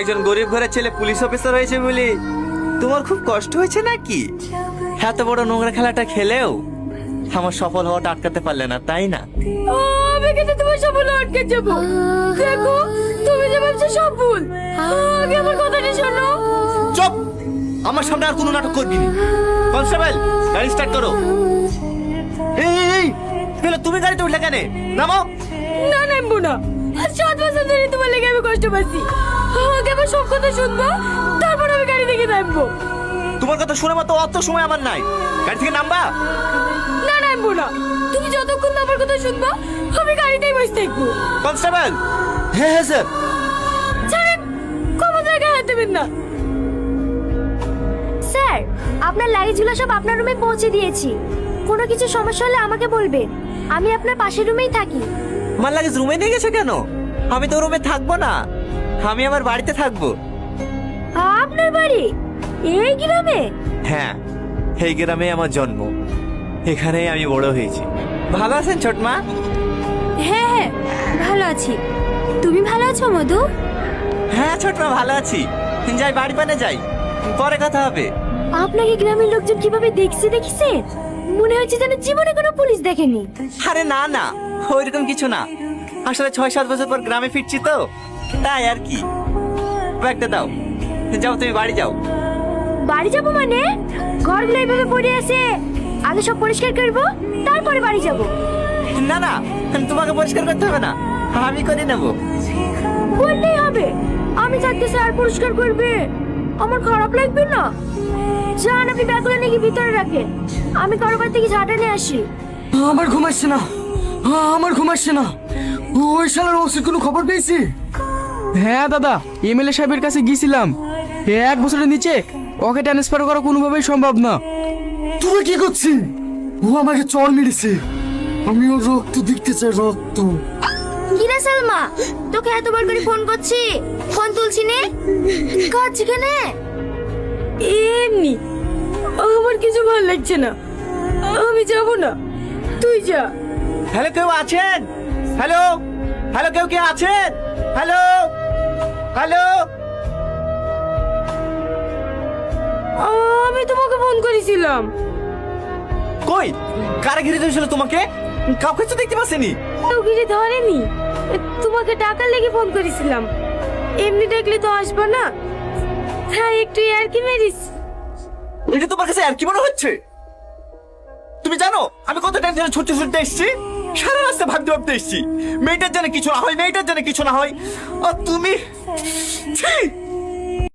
একজন গরিব ঘরের ছেলে পুলিশ অফিসার হয়েছে বলে। তোমার খুব কষ্ট হয়েছে নাকি? এত বড় নোংরা খেলাটা খেলেও আমার সফল হওয়াটা আটকাতে পারলে না তাই না? আমি কিন্তু তোমার আটকে যাব। দেখো তুমি যে ভাবছ সব ভুল। আগে আমার কথাটা শোনো। চুপ! আমার সামনে আর কোনো নাটক করবি না। কনস্টেবল গাড়ি স্টার্ট করো। এই এই, তুমি গাড়িতে উঠলে কেন? নামো। না নামবো না। আর সাত বছর ধরে তোমার লেগে আমি কষ্ট পাচ্ছি। আগে আমার সব কথা শুনব? তারপর আমি গাড়ি থেকে নামবো। তোমার কথা শুনে মতো অত সময় আমার নাই। গাড়ি থেকে নামবা? না নামবো না। তুমি যতক্ষণ না আমার কথা শুনব আমি গাড়িতেই বসে থাকব। কনস্টেবল? হ্যাঁ হ্যাঁ স্যার। ছাড়েন ক্ষমতার গায়ে হাত দেবেন না। স্যার আপনার লাগেজগুলো সব আপনার রুমে পৌঁছে দিয়েছি। কোনো কিছু সমস্যা হলে আমাকে বলবেন। আমি আপনার পাশের রুমেই থাকি। আমার লাগেজ রুমে নিয়ে গেছে কেন? আমি তো রুমে থাকব না। আমি আমার বাড়িতে থাকব। আপনার বাড়ি? এই গ্রামে? হ্যাঁ এই গ্রামে আমার জন্ম। এখানেই আমি বড় হয়েছি। ভালো আছেন ছোটমা হ্যাঁ হ্যাঁ ভালো আছি। তুমি ভালো আছো মধু? হ্যাঁ ছোটমা ভালো আছি। যাই বাড়ি পানে যাই। পরে কথা হবে। আপনাকে গ্রামের লোকজন কীভাবে দেখছে দেখছে? মনে হচ্ছে যেন জীবনে কোনো পুলিশ দেখেনি। আরে না না ওইরকম কিছু না। আসলে ছয় সাত বছর পর গ্রামে ফিরছি তো। তাই আর কি? ব্যাগটা দাও। যাও তুমি বাড়ি যাও। বাড়ি যাব মানে? ঘরগুলো এইভাবে পড়ে আছে? আগে সব পরিষ্কার করব তারপরে বাড়ি যাব। না না তোমাকে পরিষ্কার করতে হবে না। আমি করে নেব? বললেই হবে। আমি থাকতে স্যার পরিষ্কার করবে। আমার খারাপ লাগবে না? যান আপনি ব্যাগগুলো নাকি ভিতরে রাখেন। আমি কারোবার থেকে ঝাঁটা নিয়ে আসি। আমার ঘুম আসছে না। আমার ঘুম আসছে না। ওই শালার ওসির কোনো খবর পেয়েছি? হ্যাঁ দাদা এমএলএ সাহেবের কাছে গিয়েছিলাম। এক বছরের নিচে ওকে ট্রান্সফার করা কোনোভাবেই সম্ভব না। তুই কি করছিস ও আমাকে চড় মেরেছে। আমি ওর রক্ত দেখতে চাই রক্ত। কিরে সালমা তোকে এতবার করে ফোন করছি? ফোন তুলছি নে। কাজ কেনে? এমনি আমার কিছু ভালো লাগছে না। আমি যাব না। তুই যা। হ্যালো কেউ আছেন? হ্যালো? হ্যালো কেউ কে আছেন? হ্যালো? হ্যালো? আমি তোমাকে ফোন করেছিলাম। কই? কারা ঘিরে ধরেছিল তোমাকে? কাউকে তো দেখতে পাচ্ছেনি। কেউ কিছু ধরেনি? তোমাকে টাকার লেগে ফোন করেছিলাম। এমনি দেখলে তো আসব না। হ্যাঁ একটু আর কি মেরিস। এটা তোমার কাছে আর কি মনে হচ্ছে? তুমি জানো আমি কত টেনশনে ছুটতে ছুটতে এসেছি? সারা রাস্তা ভাবতে ভাবতে এসছি। মেয়েটার জন্য কিছু না হয়, মেয়েটার জন্য কিছু না হয়। আর তুমি!